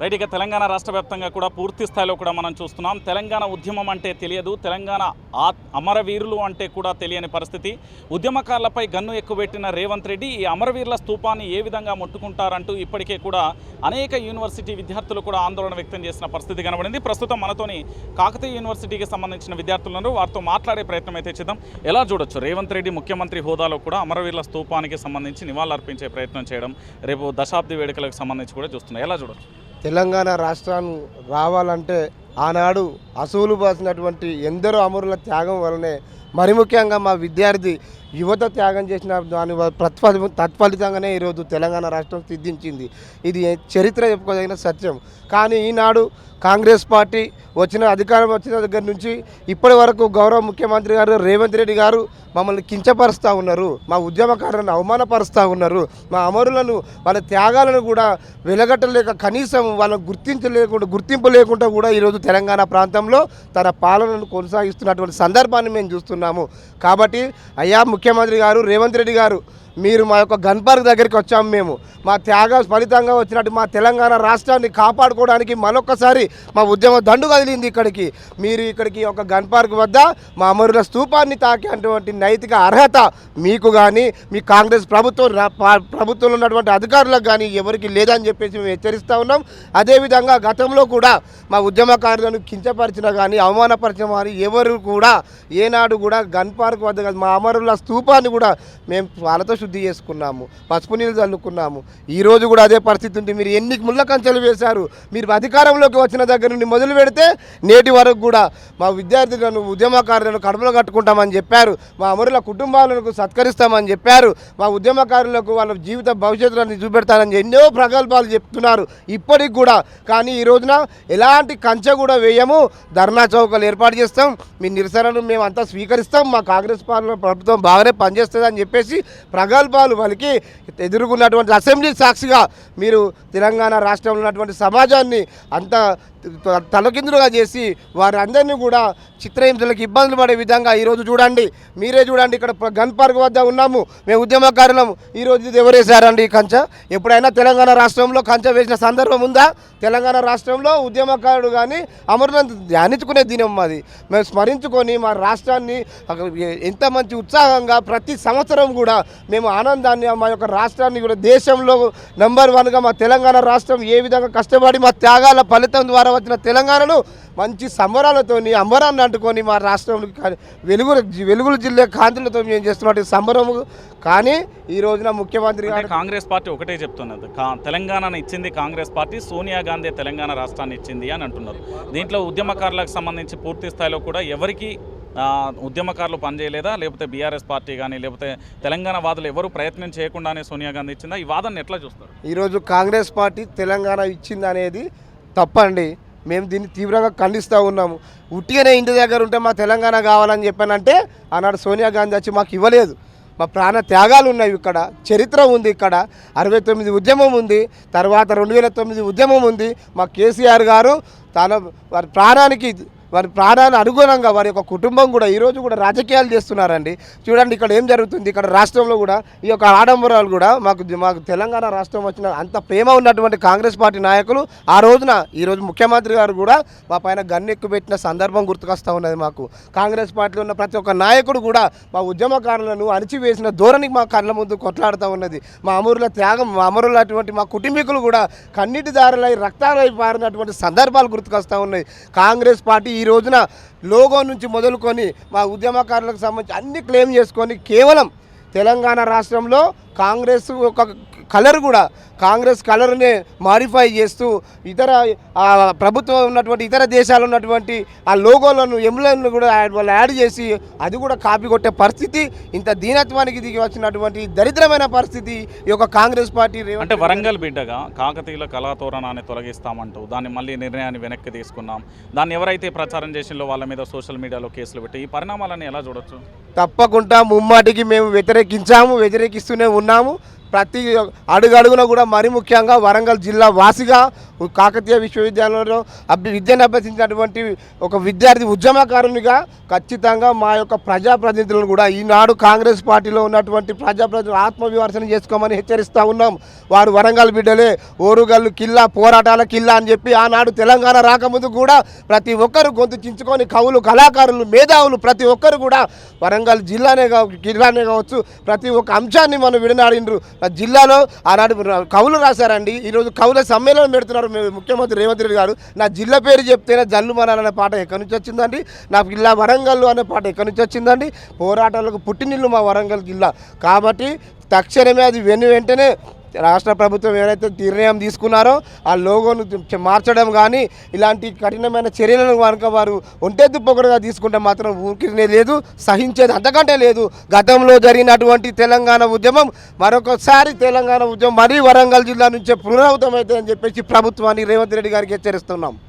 Right ఇక తెలంగాణ రాష్ట్ర వ్యాప్తంగా కూడా పూర్తి స్థాయిలో కూడా మనం చూస్తున్నాం. తెలంగాణ ఉద్యమం అంటే తెలియదు తెలంగాణ ఆ అమరవీరులు అంటే కూడా తెలియని పరిస్థితి. ఉద్యమకారులపై గన్ను ఎక్కువెట్టిన రేవంత్ రెడ్డి ఈ అమరవీరుల స్థూపాన్ని ఏ విధంగా ముట్టుకుంటారంటూ ఇప్పటికే కూడా అనేక యూనివర్సిటీ విద్యార్థులు కూడా ఆందోళన వ్యక్తం చేసిన పరిస్థితి కనబడింది. ప్రస్తుతం మనతోని కాకతీయ యూనివర్సిటీకి సంబంధించిన విద్యార్థులను వారితో మాట్లాడే ప్రయత్నం అయితే చేద్దాం. ఎలా చూడొచ్చు? రేవంత్ రెడ్డి ముఖ్యమంత్రి హోదాలో కూడా అమరవీరుల స్థూపానికి సంబంధించి నివాళులర్పించే ప్రయత్నం చేయడం రేపు దశాబ్ది వేడుకలకు సంబంధించి కూడా చూస్తున్నాం. ఎలా చూడొచ్చు? తెలంగాణ రాష్ట్రాన్ని రావాలంటే ఆనాడు అసూలు బాసినటువంటి ఎందరో అమరుల త్యాగం వలనే మరి ముఖ్యంగా మా విద్యార్థి యువత త్యాగం చేసిన దాని వ- ప్రతిఫలి తత్ఫలితంగానే ఈరోజు తెలంగాణ రాష్ట్రం సిద్ధించింది. ఇది చరిత్ర చెప్పుకోదగిన సత్యం. కానీ ఈనాడు కాంగ్రెస్ పార్టీ వచ్చిన అధికారం వచ్చిన దగ్గర నుంచి ఇప్పటి వరకు గౌరవ ముఖ్యమంత్రి గారు రేవంత్ రెడ్డి గారు మమ్మల్ని కించపరుస్తూ ఉన్నారు. మా ఉద్యమకారులను అవమానపరుస్తూ ఉన్నారు. మా అమరులను వాళ్ళ త్యాగాలను కూడా వెలగట్టలేక కనీసం వాళ్ళని గుర్తించలేకుండా గుర్తింపు లేకుండా కూడా ఈరోజు తెలంగాణ ప్రాంతంలో తన పాలనను కొనసాగిస్తున్నటువంటి సందర్భాన్ని మేము చూస్తున్నాం. చూస్తున్నాము కాబట్టి అయ్యా ముఖ్యమంత్రి గారు రేవంత్ రెడ్డి గారు మీరు మా యొక్క గన్ పార్క్ దగ్గరికి వచ్చాము మేము. మా త్యాగ ఫలితంగా వచ్చినట్టు మా తెలంగాణ రాష్ట్రాన్ని కాపాడుకోవడానికి మరొకసారి మా ఉద్యమ దండు కదిలింది ఇక్కడికి. మీరు ఇక్కడికి ఒక గన్ పార్క్ వద్ద మా అమరుల స్థూపాన్ని తాకేటువంటి నైతిక అర్హత మీకు కానీ మీ కాంగ్రెస్ ప్రభుత్వం రా- పా- ప్రభుత్వంలో ఉన్నటువంటి అధికారులకు కానీ ఎవరికి లేదని చెప్పేసి మేము హెచ్చరిస్తూ ఉన్నాం. అదేవిధంగా గతంలో కూడా మా ఉద్యమకారులను కించపరిచిన కానీ అవమానపరిచిన వారు ఎవరు కూడా ఏనాడు కూడా గన్ పార్క్ వద్ద కాదు, మా అమరుల స్థూపాన్ని కూడా మేము వాళ్ళతో శుద్ధి చేసుకున్నాము పసుపు నీళ్ళు చల్లుకున్నాము. ఈ రోజు కూడా అదే పరిస్థితి ఉంది. మీరు ఎన్ని ముళ్ళ కంచెలు వేశారు? మీరు అధికారంలోకి వచ్చిన దగ్గర నుండి మొదలు పెడితే నేటి వరకు కూడా మా విద్యార్థులను ఉద్యమకారులను కడుపులో కట్టుకుంటామని చెప్పారు. మా అమరుల కుటుంబాలకు సత్కరిస్తామని చెప్పారు. మా ఉద్యమకారులకు వాళ్ళ జీవిత భవిష్యత్తులను చూపెడతారని ఎన్నో ప్రగల్భాలు చెప్తున్నారు. ఇప్పటికి కూడా కానీ ఈ రోజున ఎలాంటి కంచె కూడా వేయము. ధర్నా చౌకలు ఏర్పాటు చేస్తాం. మీ నిరసనను మేము అంతా స్వీకరిస్తాం. మా కాంగ్రెస్ పాలన ప్రభుత్వం బాగానే పనిచేస్తుంది అని చెప్పేసి ప్రగల్భాలు వాళ్ళకి ఎదుర్కొన్నటువంటి అసెంబ్లీ సాక్షిగా మీరు తెలంగాణ రాష్ట్రంలో ఉన్నటువంటి సమాజాన్ని అంత తలకిందులుగా చేసి వారందరినీ కూడా చిత్రహింసలకు ఇబ్బందులు పడే విధంగా ఈరోజు చూడండి. మీరే చూడండి ఇక్కడ గన్ పార్క్ వద్ద ఉన్నాము. మేము ఉద్యమకారులం ఈరోజు ఇది ఎవరేసారండి ఈ కంచె? ఎప్పుడైనా తెలంగాణ రాష్ట్రంలో కంచె వేసిన సందర్భం ఉందా? తెలంగాణ రాష్ట్రంలో ఉద్యమకారుడు కానీ అమరులను ధ్యానించుకునే దినం మాది. మేము స్మరించుకొని మా రాష్ట్రాన్ని ఎంత మంచి ఉత్సాహంగా ప్రతి సంవత్సరం కూడా మేము ఆనందాన్ని మా యొక్క రాష్ట్రాన్ని కూడా దేశంలో నెంబర్ వన్గా మా తెలంగాణ రాష్ట్రం ఏ విధంగా కష్టపడి మా త్యాగాల ఫలితం ద్వారా వచ్చిన తెలంగాణను మంచి సంబరాలతోని అంబరాన్ని అంటుకొని మా రాష్ట్రంలో వెలుగుల వెలుగుల జిల్లా కాంతులతో మేము చేస్తున్నటువంటి సంబరము. కానీ ఈ రోజున ముఖ్యమంత్రి గారు కాంగ్రెస్ పార్టీ ఒకటే చెప్తున్నది. తెలంగాణను ఇచ్చింది కాంగ్రెస్ పార్టీ సోనియా గాంధీ తెలంగాణ రాష్ట్రాన్ని ఇచ్చింది అని అంటున్నారు. దీంట్లో ఉద్యమకారులకు సంబంధించి పూర్తి స్థాయిలో కూడా ఎవరికి ఉద్యమకారులు పనిచేయలేదా? లేకపోతే బీఆర్ఎస్ పార్టీ కానీ లేకపోతే తెలంగాణ వాదులు ఎవరు ప్రయత్నం చేయకుండానే సోనియా గాంధీ ఇచ్చిందా? ఈ వాదన ఎట్లా చూస్తారు? ఈరోజు కాంగ్రెస్ పార్టీ తెలంగాణ ఇచ్చింది అనేది తప్పండి. మేము దీన్ని తీవ్రంగా ఖండిస్తూ ఉన్నాము. ఉట్టిగానే ఇంటి దగ్గర ఉంటే మా తెలంగాణ కావాలని చెప్పానంటే ఆనాడు సోనియా గాంధీ వచ్చి మాకు ఇవ్వలేదు. మా ప్రాణ త్యాగాలు ఉన్నాయి ఇక్కడ. చరిత్ర ఉంది ఇక్కడ. అరవై తొమ్మిది ఉద్యమం ఉంది. తర్వాత రెండు వేల తొమ్మిది ఉద్యమం ఉంది. మా కేసీఆర్ గారు తన వారి ప్రాణానికి వారి ప్రాణాన్ని అనుగుణంగా వారి యొక్క కుటుంబం కూడా ఈరోజు కూడా రాజకీయాలు చేస్తున్నారండి. చూడండి ఇక్కడ ఏం జరుగుతుంది. ఇక్కడ రాష్ట్రంలో కూడా ఈ యొక్క ఆడంబరాలు కూడా మాకు మాకు తెలంగాణ రాష్ట్రం వచ్చిన అంత ప్రేమ ఉన్నటువంటి కాంగ్రెస్ పార్టీ నాయకులు ఆ రోజున ఈరోజు ముఖ్యమంత్రి గారు కూడా మా పైన గన్నెక్కుపెట్టిన సందర్భం గుర్తుకొస్తూ ఉన్నది మాకు. కాంగ్రెస్ పార్టీలో ఉన్న ప్రతి ఒక్క నాయకుడు కూడా మా ఉద్యమకారులను అణిచివేసిన ధోరణికి మా కళ్ళ ముందు కొట్లాడుతూ ఉన్నది. మా అమరుల త్యాగం మా అమరుల అటువంటి మా కుటుంబీకులు కూడా కన్నీటి దారులై రక్తాలై పారినటువంటి సందర్భాలు గుర్తుకొస్తూ ఉన్నాయి. కాంగ్రెస్ పార్టీ ఈ రోజున లోగో నుంచి మొదలుకొని మా ఉద్యమకారులకు సంబంధించి అన్ని క్లెయిమ్ చేసుకొని కేవలం తెలంగాణ రాష్ట్రంలో కాంగ్రెస్ ఒక కలర్ కూడా కాంగ్రెస్ కలర్నే మాడిఫై చేస్తూ ఇతర ప్రభుత్వం ఉన్నటువంటి ఇతర దేశాలు ఉన్నటువంటి ఆ లోగోలను ఎమ్లను కూడా వాళ్ళు యాడ్ చేసి అది కూడా కాపీ కొట్టే పరిస్థితి ఇంత దీనత్వానికి దిగి వచ్చినటువంటి దరిద్రమైన పరిస్థితి ఈ యొక్క కాంగ్రెస్ పార్టీ అంటే వరంగల్ బిడ్డగా కాకతీయుల కళాతోరణాన్ని తొలగిస్తామంటూ దాన్ని మళ్ళీ నిర్ణయాన్ని వెనక్కి తీసుకున్నాం. దాన్ని ఎవరైతే ప్రచారం చేసిందో వాళ్ళ మీద సోషల్ మీడియాలో కేసులు పెట్టి ఈ పరిణామాలను ఎలా చూడొచ్చు? తప్పకుండా ముమ్మాటికి మేము వ్యతిరేకించాము వ్యతిరేకిస్తూనే ఉన్నాము ప్రతి అడుగడుగున కూడా మరి ముఖ్యంగా వరంగల్ జిల్లా వాసిగా కాకతీయ విశ్వవిద్యాలయంలో అభ్య విద్యను అభ్యసించినటువంటి ఒక విద్యార్థి ఉద్యమకారునిగా ఖచ్చితంగా మా యొక్క ప్రజాప్రతినిధులను కూడా ఈనాడు కాంగ్రెస్ పార్టీలో ఉన్నటువంటి ప్రజాప్రతినిధులు ఆత్మవిమర్శన చేసుకోమని హెచ్చరిస్తూ ఉన్నాం. వారు వరంగల్ బిడ్డలే ఓరుగల్లు కిల్లా పోరాటాల కిల్లా అని చెప్పి ఆనాడు తెలంగాణ రాకముందు కూడా ప్రతి ఒక్కరు గొంతు చించుకొని కవులు కళాకారులు మేధావులు ప్రతి ఒక్కరు కూడా వరంగల్ జిల్లానే కావచ్చు జిల్లానే కావచ్చు ప్రతి ఒక్క అంశాన్ని మనం విడనాడిండ్రు. జిల్లాలో ఆనాడు కవులు రాశారండి. ఈరోజు కవుల సమ్మేళనం పెడుతున్నారు ముఖ్యమంత్రి రేవంత్ రెడ్డి గారు. నా జిల్లా పేరు చెప్తేనే జల్లు అనే పాట ఎక్కడి నుంచి వచ్చిందండి? నా జిల్లా వరంగల్ అనే పాట ఎక్కడి నుంచి వచ్చిందండి? పోరాటాలకు పుట్టినిల్లు మా వరంగల్ జిల్లా. కాబట్టి తక్షణమే అది వెను వెంటనే రాష్ట్ర ప్రభుత్వం ఏదైతే నిర్ణయం తీసుకున్నారో ఆ లోగోను మార్చడం కానీ ఇలాంటి కఠినమైన చర్యలను కనుక వారు ఒంటెద్దు పొగడుగా తీసుకుంటే మాత్రం ఊరికినే లేదు సహించేది అంతకంటే లేదు. గతంలో జరిగినటువంటి తెలంగాణ ఉద్యమం మరొకసారి తెలంగాణ ఉద్యమం మరీ వరంగల్ జిల్లా నుంచే పునరావృతం అవుతుందని చెప్పేసి ప్రభుత్వాన్ని రేవంత్ రెడ్డి గారికి హెచ్చరిస్తున్నాం.